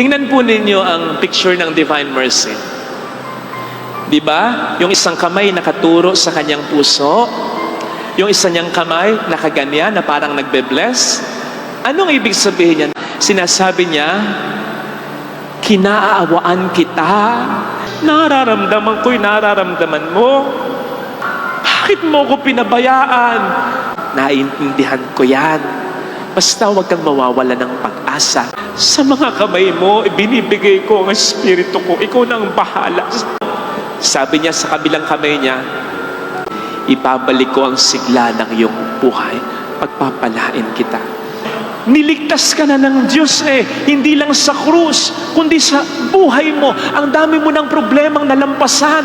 Tingnan po ninyo ang picture ng Divine Mercy. Di ba? Yung isang kamay nakaturo sa kanyang puso, yung isa niyang kamay nakaganyan na parang nagbe-bless. Anong ibig sabihin niyan? Sinasabi niya, kinaawaan kita. Nararamdaman ko'y nararamdaman mo. Bakit mo ko pinabayaan? Naiintindihan ko yan. Basta huwag kang mawawala ng pag-asa. Sa mga kamay mo, ibinibigay ko ang espiritu ko. Ikaw na bahala. Sabi niya sa kabilang kamay niya, ibabalik ko ang sigla ng iyong buhay. Pagpapalain kita. Niligtas ka na ng Diyos eh, hindi lang sa krus, kundi sa buhay mo. Ang dami mo ng problemang nalampasan.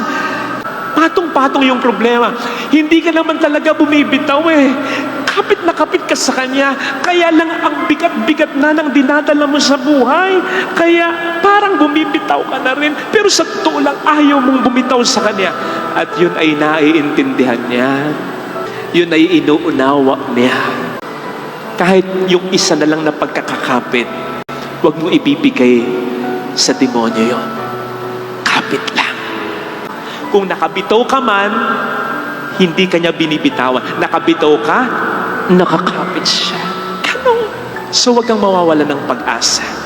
Patong-patong yung problema. Hindi ka naman talaga bumibitaw eh. Kapit na kapit ka sa Kanya. Kaya lang ang bigat-bigat na ng dinadala mo sa buhay. Kaya parang bumibitaw ka na rin. Pero sa totoo lang, ayaw mong bumitaw sa Kanya. At yun ay naiintindihan niya. Yun ay inuunawa niya. Kahit yung isa na lang na pagkakakapit, huwag mo ibibigay sa demonyo yon. Kapit lang. Kung nakabitaw ka man, hindi kanya binibitawan. Nakabitaw ka, nakakapit siya. Ganun. So huwag kang mawawala ng pag-asa.